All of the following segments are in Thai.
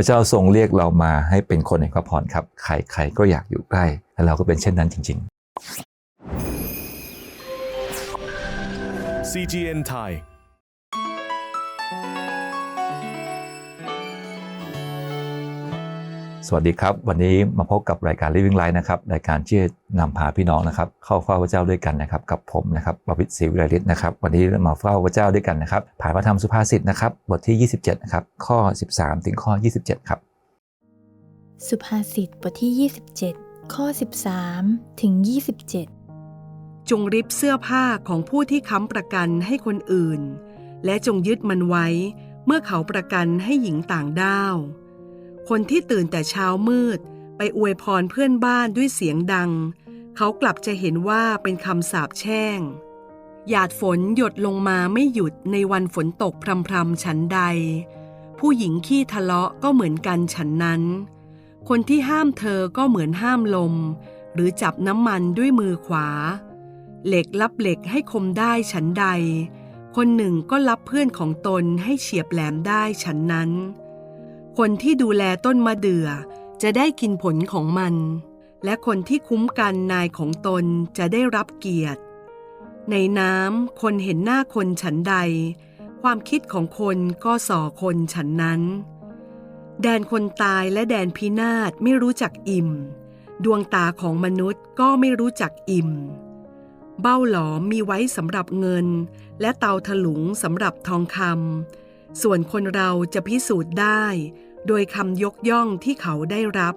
ระเจ้าทรงเรียกเรามาให้เป็นคนแห่งพระพรครับ ใครๆก็อยากอยู่ใกล้ และเราก็เป็นเช่นนั้นจริง ๆ CGN Thai สวัสดีครับ วันนี้มาพบกับรายการ Living Life นะครับรายการที่จะนำพาพี่น้องนะครับ เข้าเฝ้าพระเจ้าด้วยกันนะครับกับผมนะครับบวิตรศรีวิไลฤทธิ์นะครับ วันนี้เรามาเฝ้าพระเจ้าด้วยกันนะครับผ่านพระธรรมสุภาษิตนะครับบทที่ 27นะครับข้อ 13 ถึงข้อ 27 ครับ สุภาษิตบทที่ 27 ข้อ 13 ถึง 27 จงริบเสื้อผ้าของผู้ที่ค้ำประกันให้คนอื่น และจงยึดมันไว้ เมื่อเขาประกันให้หญิงต่างด้าว คนที่ตื่นแต่เช้ามืด ไปอวยพรเพื่อนบ้านด้วยเสียงดัง เขากลับจะเห็นว่าเป็นคำสาปแช่ง หยาดฝนหยดลงมาไม่หยุดในวันฝนตกพรำๆฉันใด ผู้หญิงขี้ทะเลาะก็เหมือนกันฉันนั้น คนที่ห้ามเธอก็เหมือนห้ามลม หรือจับน้ำมันด้วยมือขวา เหล็กรับเหล็กให้คมได้ฉันใด คนหนึ่งก็รับเพื่อนของตนให้เฉียบแหลมได้ฉันนั้น คนที่ดูแลต้นมะเดื่อจะได้กินผลของมัน และคนที่คุ้มกันนายของตนจะได้รับเกียรติ ในน้ำคนเห็นหน้าคนฉันใด ความคิดของคนก็ส่อคนฉันนั้น แดนคนตายและแดนพินาศไม่รู้จักอิ่ม ดวงตาของมนุษย์ก็ไม่รู้จักอิ่ม เบ้าหลอมมีไว้สำหรับเงิน และเตาถลุงสำหรับทองคำ ส่วนคนเราจะพิสูจน์ได้ โดยคำยกย่องที่เขาได้รับ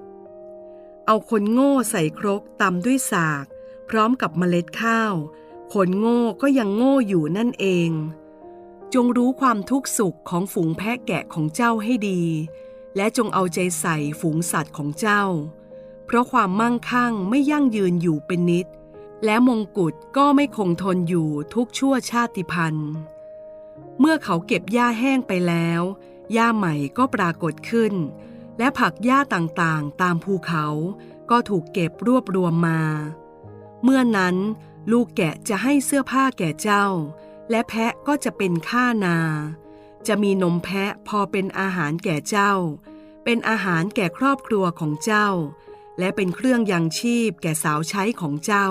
เอาคนโง่ใส่ครกตำด้วยสาก พร้อมกับเมล็ดข้าว คนโง่ก็ยังโง่อยู่นั่นเอง จงรู้ความทุกข์สุขของฝูงแพะแกะของเจ้าให้ดี และจงเอาใจใส่ฝูงสัตว์ของเจ้า เพราะความมั่งคั่งไม่ยั่งยืนอยู่เป็นนิด และมงกุฎก็ไม่คงทนอยู่ทุกชั่วชาติพันธุ์ เมื่อเขาเก็บหญ้าแห้งไปแล้ว หญ้าใหม่ก็ปรากฏขึ้น และผักหญ้าต่างๆ ตามภูเขา ก็ถูกเก็บรวบรวมมา เมื่อนั้นลูกแกะจะให้เสื้อผ้าแก่เจ้า และแพะก็จะเป็นข้านา จะมีนมแพะพอเป็นอาหารแก่เจ้า เป็นอาหารแก่ครอบครัวของเจ้า และเป็นเครื่องยังชีพแก่สาวใช้ของเจ้า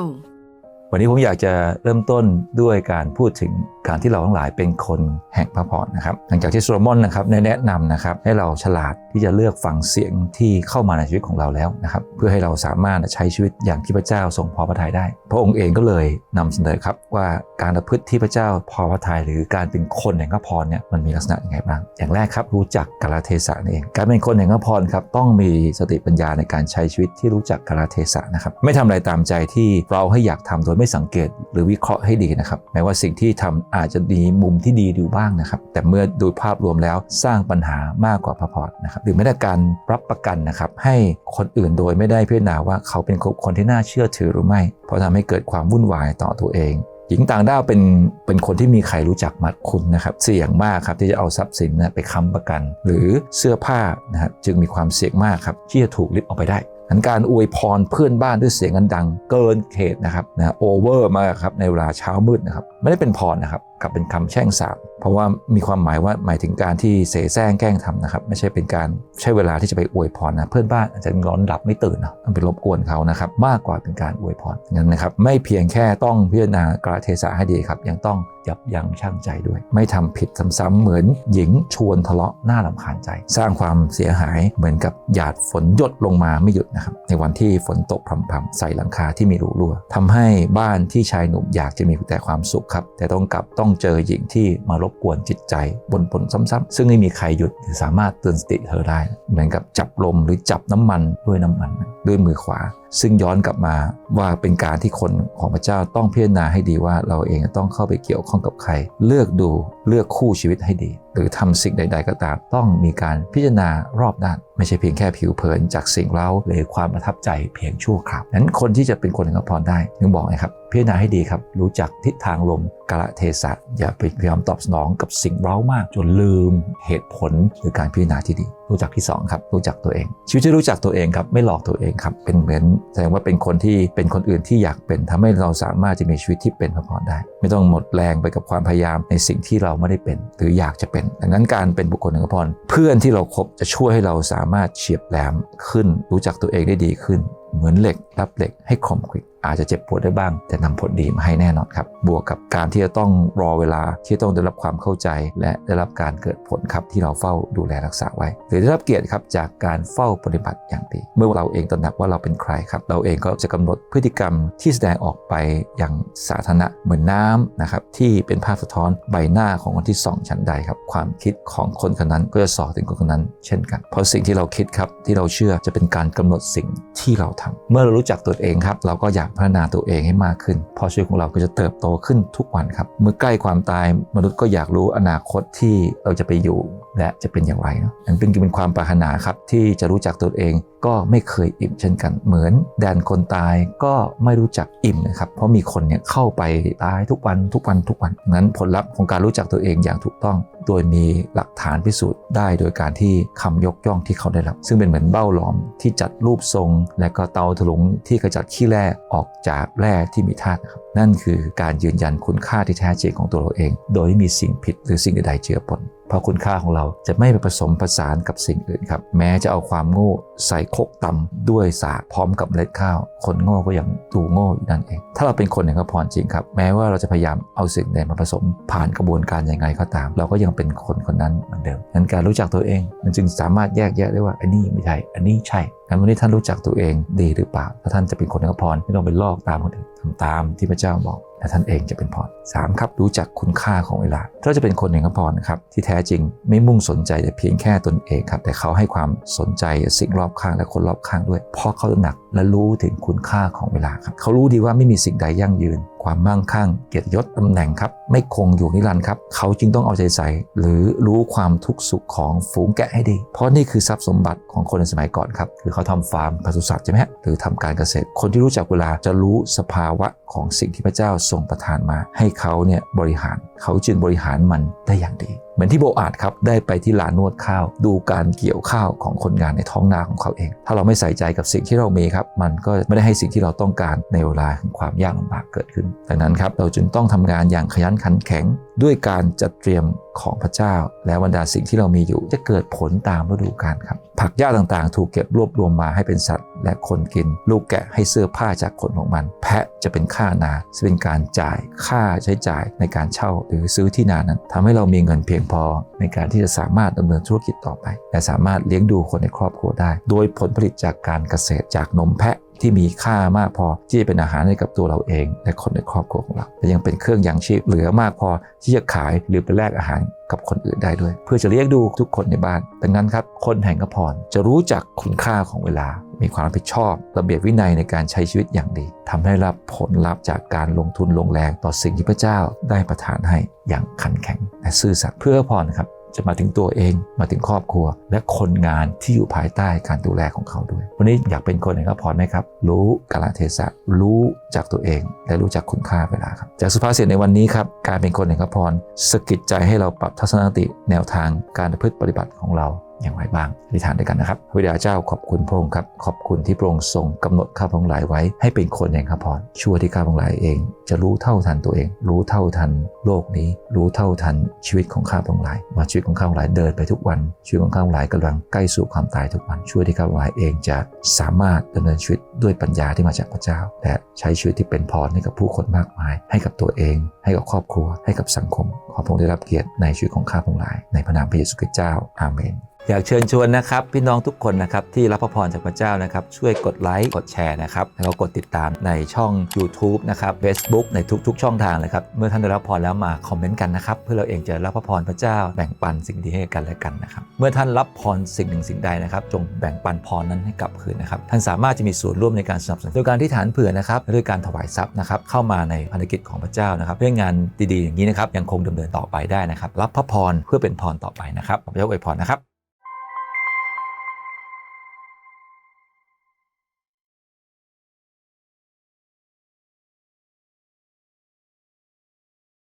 วันนี้ผมอยากจะเริ่มต้นด้วยการพูดถึงการที่เราทั้งหลายเป็นคนแห่งพระพรนะครับ หลังจากที่โซโลมอนนะครับได้แนะนำนะครับให้เราฉลาดที่จะเลือกฟังเสียงที่เข้ามาในชีวิตของเราแล้วนะครับ เพื่อให้เราสามารถใช้ชีวิตอย่างที่พระเจ้าทรงพอพระทัยได้ พระองค์เองก็เลยนำเสนอครับว่าการประพฤติที่พระเจ้าพอพระทัยหรือการเป็นคนแห่งพระพรเนี่ยมันมีลักษณะยังไงบ้าง อย่างแรกครับรู้จักกาลเทศะนั่นเอง การเป็นคนแห่งพระพรครับต้องมีสติปัญญาในการใช้ชีวิตที่รู้จักกาลเทศะนะครับไม่ทำอะไรตามใจที่เราให้อยากทำโดยไม่สังเกต หรือวิเคราะห์ให้ดีนะครับแม้ว่าสิ่งที่ทำอาจจะมีมุมที่ดีอยู่บ้างนะครับ แต่เมื่อดูภาพรวมแล้วสร้างปัญหามากกว่าพระพรนะครับหรือไม่ได้การรับประกันนะครับ ให้คนอื่นโดยไม่ได้พิจารณาว่าเขาเป็นคนที่น่าเชื่อถือหรือไม่ เพราะทำให้เกิดความวุ่นวายต่อตัวเองหญิงต่างด้าวเป็นเป็นคนที่มีใครรู้จักมัดคุณนะครับ เสี่ยงมากครับที่จะเอาทรัพย์สินนะไปค้ำประกัน หรือเสื้อผ้านะครับจึงมีความเสี่ยงมากครับที่จะถูกริบเอาไปได้ อันการอวยพรเพื่อนบ้านด้วยเสียงอันดัง เกินเขตนะครับนะโอเวอร์มากครับในเวลาเช้ามืดนะครับ ไม่ได้เป็นพรนะครับ กลับเป็นคำแช่งสาบเพราะว่ามีความหมายว่าหมายถึงการที่เสแสร้งแกล้งทำนะครับ ไม่ใช่เป็นการใช้เวลาที่จะไปอวยพรนะเพื่อนบ้านอาจจะนอนหลับไม่ตื่นนะมันไปรบกวนเขานะครับ มากกว่าเป็นการอวยพรงั้นนะครับ ไม่เพียงแค่ต้องพิจารณากราเทศะให้ดีครับ ยังต้องยับยั้งชั่งใจด้วย ไม่ทำผิดซ้ำๆเหมือนหญิงชวนทะเลาะน่าลำคาญใจ สร้างความเสียหายเหมือนกับหยาดฝนหยดลงมาไม่หยุดนะครับ ในวันที่ฝนตกพรำๆใส่หลังคาที่มีรูรั่วทำให้บ้านที่ชายหนุ่มอยากจะมีแต่ความสุขครับ แต่ต้องกลับต้องเจอหญิงที่มารบกวนจิตใจบนผลซ้ำๆซึ่งไม่มีใครหยุดหรือสามารถเตือนสติเธอได้ เหมือนกับจับลมหรือจับน้ำมันด้วยน้ำมันด้วยมือขวา ซึ่งย้อนกลับมาว่าเป็นการที่คนของพระเจ้าต้องพิจารณาให้ดีว่าเราเองต้องเข้าไปเกี่ยวข้องกับใคร เลือกดูเลือกคู่ชีวิตให้ดี หรือทำสิ่งใด ๆ ก็ตาม ต้องมีการพิจารณารอบด้าน ไม่ใช่เพียงแค่ผิวเผินจากสิ่งเล่าหรือความประทับใจเพียงชั่วคราวนั้นคนที่จะเป็นคนแห่งพรได้ยังบอกนะครับพิจารณาให้ดีครับ รู้จักทิศทางลมกาลเทศะอย่าไปพยายามตอบสนองกับสิ่งเร้ามาก จนลืมเหตุผลหรือการพิจารณาที่ดี รู้จักที่สองครับรู้จักตัวเอง ชีวิตที่รู้จักตัวเองครับไม่หลอกตัวเองครับเป็นเหมือนแสดงว่าเป็นคนที่เป็นคนอื่นที่อยากเป็นทำให้เราสามารถจะมีชีวิตที่เป็นพระพรได้ ไม่ต้องหมดแรงไปกับความพยายามในสิ่งที่เราไม่ได้เป็น หรืออยากจะเป็น ดังนั้นการเป็นบุคคลแห่งพระพรเพื่อนที่เราครบจะช่วยให้เราสามารถเฉียบแหลมขึ้น รู้จักตัวเองได้ดีขึ้น เหมือนเหล็กรับเหล็กให้คมกริบ อาจจะเจ็บปวดได้บ้าง แต่นำผลดีมาให้แน่นอนครับ บวกกับการที่จะต้องรอเวลาที่ต้องได้รับความเข้าใจ และได้รับการเกิดผลครับที่เราเฝ้าดูแลรักษาไว้ หรือได้รับเกียรติครับจากการเฝ้าปฏิบัติอย่างดี เมื่อเราเองตระหนักว่าเราเป็นใครครับ เราเองก็จะกำหนดพฤติกรรมที่แสดงออกไปอย่างสาธารณะเหมือนน้ำนะครับที่เป็นภาพสะท้อนใบหน้าของคนที่ส่องชั้นใดครับ ความคิดของคนคนนั้นก็จะสอถึงคนคนนั้น เช่นกัน เพราะสิ่งที่เราคิดครับที่เราเชื่อจะเป็นการกำหนดสิ่งที่เราทำเมื่อเรารู้จักตัวเองครับ เราก็อยากพัฒนาตัวเองให้มากขึ้น พอชีวิตของเราก็จะเติบโตขึ้นทุกวันครับ เมื่อใกล้ความตายมนุษย์ก็อยากรู้อนาคตที่เราจะไปอยู่และจะเป็นอย่างไรเนาะนั่นเป็นเป็นความปรารถนาครับที่จะรู้จักตัวเองก็ไม่เคยอิ่มเช่นกัน เหมือนแดนคนตายก็ไม่รู้จักอิ่มนะครับ เพราะมีคนเนี่ยเข้าไปตายทุกวันทุกวันทุกวันงั้นผลลัพธ์ของการรู้จักตัวเองอย่างถูกต้อง โดยมีหลักฐานพิสูจน์ได้โดยการที่คำยกย่องที่เขาได้รับ ซึ่งเป็นเหมือนเบ้าหลอมที่จัดรูปทรง และก็เตาถลุงที่กระจัดขี้แร่ออกจากแร่ที่มีธาตุนะครับนั่นคือการยืนยันคุณค่าที่แท้จริงของตัวเราเอง โดยไม่มีสิ่งผิดหรือสิ่งใดๆเจือปนเพราะคุณค่าของเราจะไม่ไปผสมผสานกับสิ่งอื่นครับ แม้จะเอาความโง่ใส่คกตำด้วยสาพร้อมกับเมล็ดข้าว คนโง่ก็ยังดูโง่อยู่นั่นเอง ถ้าเราเป็นคนแห่งพระพรจริงครับ แม้ว่าเราจะพยายามเอาสิ่งใดมาผสมผ่านกระบวนการยังไงก็ตาม เราก็ยังเป็นคนคนนั้นเหมือนเดิมงั้นการรู้จักตัวเอง มันจึงสามารถแยกแยะได้ว่าอันนี้ไม่ใช่ อันนี้ใช่งั้นวันนี้ท่านรู้จักตัวเองดีหรือเปล่าถ้าท่านจะเป็นคนแห่งพรไม่ต้องไปลอกตามคนอื่นทำตามที่พระเจ้าบอกและท่านเองจะเป็นพรสามครับรู้จักคุณค่าของเวลาถ้าจะเป็นคนแห่งพระพรนะครับที่แท้จริงไม่มุ่งสนใจแต่เพียงแค่ตนเองครับแต่เขาให้ความสนใจสิ่งรอบข้างและคนรอบข้างด้วย เพราะเขาตระหนัก และรู้ถึงคุณค่าของเวลาครับเขารู้ดีว่าไม่มีสิ่งใดยั่งยืน ความมั่งคั่ง เกียรติยศตำแหน่งครับ ไม่คงอยู่นิรันดร์ครับ เขาจึงต้องเอาใจใส่ หรือรู้ความทุกข์สุขของฝูงแกะให้ดี เพราะนี่คือทรัพย์สมบัติของคนในสมัยก่อนครับ คือเขาทำฟาร์มปศุสัตว์ใช่ไหมฮะหรือทำการเกษตร คนที่รู้จักเวลาจะรู้สภาวะของสิ่งที่พระเจ้าทรงประทานมา ให้เขาเนี่ยบริหาร เขาจึงบริหารมันได้อย่างดีเหมือนที่โบอาดครับได้ไปที่ลานนวดข้าว ดูการเกี่ยวข้าวของคนงานในท้องนาของเขาเอง ถ้าเราไม่ใส่ใจกับสิ่งที่เรามีครับ มันก็ไม่ได้ให้สิ่งที่เราต้องการในเวลาของความยากลำบากเกิดขึ้นดังนั้นครับเราจึงต้องทำงานอย่างขยันขันแข็งด้วยการจัดเตรียมของพระเจ้า และบรรดาสิ่งที่เรามีอยู่จะเกิดผลตามฤดูกาลครับ ผักหญ้าต่างๆ ถูกเก็บรวบรวมมาให้เป็นสัตว์ และคนกิน ลูกแกะให้เสื้อผ้าจากขนของมัน แพะจะเป็นค่านาจะเป็นการจ่ายค่าใช้จ่ายในการเช่าหรือซื้อที่นานั้นทำให้เรามีเงินเพียงพอ ในการที่จะสามารถดำเนินธุรกิจต่อไป และสามารถเลี้ยงดูคนในครอบครัวได้ โดยผลผลิตจากการเกษตรจากนมแพะ ที่มีค่ามากพอที่จะเป็นอาหารให้กับตัวเราเองและคนในครอบครัวของเราและยังเป็นเครื่องยังชีพเหลือมากพอที่จะขายหรือไปแลกอาหารกับคนอื่นได้ด้วย เพื่อจะเลี้ยงดูทุกคนในบ้าน ดังนั้นครับ คนแห่งกระพรจะรู้จักคุณค่าของเวลา มีความรับผิดชอบ ระเบียบวินัยในการใช้ชีวิตอย่างดีทำให้รับผลลัพธ์จากการลงทุนลงแรงต่อสิ่งที่พระเจ้าได้ประทานให้อย่างขันแข็งและซื่อสัตย์เพื่อพรนะครับ จะมาถึงตัวเองมาถึงครอบครัว และคนงานที่อยู่ภายใต้การดูแลของเขาด้วย วันนี้อยากเป็นคนไห่งพระพรไหมครับ รู้กาลเทศะรู้จากตัวเอง และรู้จักคุณค่าเวลาครับ จากสุภาษิตในวันนี้ครับการเป็นคนแห่งพระพรสะกิดใจให้เราปรับทัศนคติแนวทางการพฤติปฏิบัติของเรา อย่างไรบ้างอธิษฐานด้วยกันนะครับพระบิดาเจ้าขอบคุณพระองค์ครับขอบคุณที่พระองค์ทรงกำหนดข้าพองหลายไว้ ให้เป็นคนแห่งข้าพรชั่วที่ข้าพองหลายเอง จะรู้เท่าทันตัวเอง รู้เท่าทันโลกนี้ รู้เท่าทันชีวิตของข้าพองหลายว่าชีวิตของข้าพองหลายเดินไปทุกวันชีวิตของข้าพองหลายกำลังใกล้สู่ความตายทุกวันช่วยที่ข้าพองหลายเองจะสามารถดำเนินชีวิตด้วยปัญญาที่มาจากพระเจ้า และใช้ชีวิตที่เป็นพรให้กับผู้คนมากมาย ให้กับตัวเอง ให้กับครอบครัว ให้กับสังคม ขอพระองค์ได้รับเกียรติในชีวิตของข้าพองหลาย ในพระนามพระเยซูคริสต์เจ้าอาเมน อยากเชิญชวนนะครับพี่น้องทุกคนนะครับที่รับพระพรจากพระเจ้านะครับช่วยกดไลค์กดแชร์นะครับแล้วก็กดติดตามในช่อง YouTube นะครับ Facebook ในทุกๆ ช่องทางเลยครับเมื่อท่านได้รับพรแล้วมาคอมเมนต์กันนะครับเพื่อเราเองจะรับพระพรพระเจ้าแบ่งปันสิ่งดีให้กันและกันนะครับเมื่อท่านรับพรสิ่งหนึ่งสิ่งใดนะครับจงแบ่งปันพรนั้นให้กลับคืนนะครับท่านสามารถจะมีส่วนร่วมในการสนับสนุนโดยการที่ฐานเผื่อนะครับด้วยการถวายทรัพย์นะครับเข้ามาในภารกิจของพระเจ้านะครับเพื่องานดีๆอย่างนี้นะครับยังคงดำเนินต่อไปได้นะครับรับพระพรเพื่อเป็นพรต่อไปนะครับขอพระเจ้าอวยพรนะครับ